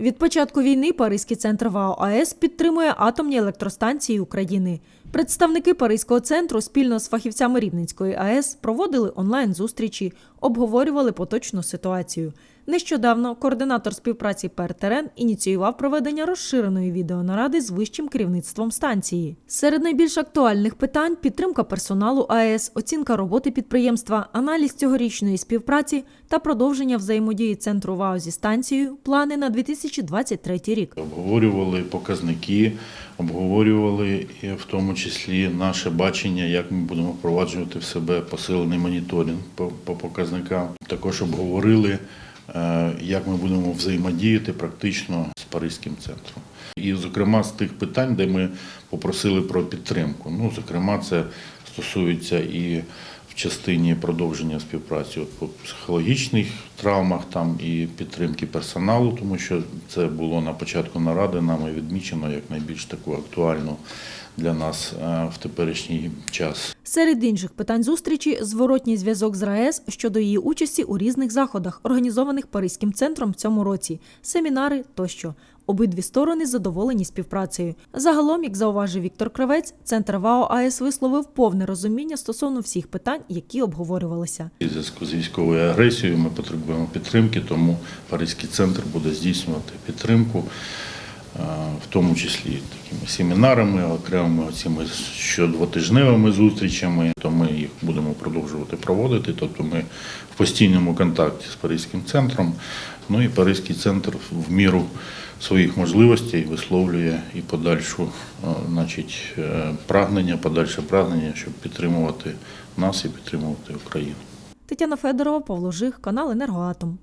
Від початку війни Паризький центр ВАО АЕС підтримує атомні електростанції України. Представники Паризького центру спільно з фахівцями Рівненської АЕС проводили онлайн-зустрічі, обговорювали поточну ситуацію. Нещодавно координатор співпраці ПРТРН ініціював проведення розширеної відеонаради з вищим керівництвом станції. Серед найбільш актуальних питань підтримка персоналу АЕС, оцінка роботи підприємства, аналіз цьогорічної співпраці та продовження взаємодії центру ВАО зі станцією, плани на 2023 рік. Обговорювали показники, обговорювали в тому числі наше бачення, як ми будемо впроваджувати в себе посилений моніторинг по, по показникам. Також обговорили, е, як ми будемо взаємодіяти практично з Паризьким центром. І, зокрема, з тих питань, де ми попросили про підтримку. Ну, зокрема, це стосується і в частині продовження співпраці по психологічних травмах там і підтримки персоналу, тому що це було на початку наради нами відмічено як найбільш таку актуальну для нас е, в теперішній час. Серед інших питань зустрічі зворотній зв'язок з РаЕС щодо її участі у різних заходах, організованих Паризьким центром в цьому році, семінари тощо. Обидві сторони задоволені співпрацею. Загалом, як зауважив Віктор Кравець, центр ВАО АЕС висловив повне розуміння стосовно всіх питань, які обговорювалися. У зв'язку з військовою агресією ми потребуємо підтримки, тому Паризький центр буде здійснювати підтримку, е, в тому числі такими семінарами, окремими цими щодвотижневими зустрічами. То ми продовжувати проводити. Тобто ми в постійному контакті з Паризьким центром. Ну і Паризький центр в міру своїх можливостей висловлює і подальшу, е, значить, е, прагнення, подальше прагнення, щоб підтримувати нас і підтримувати Україну. Тетяна Федорова, Павло Жих, канал Енергоатом.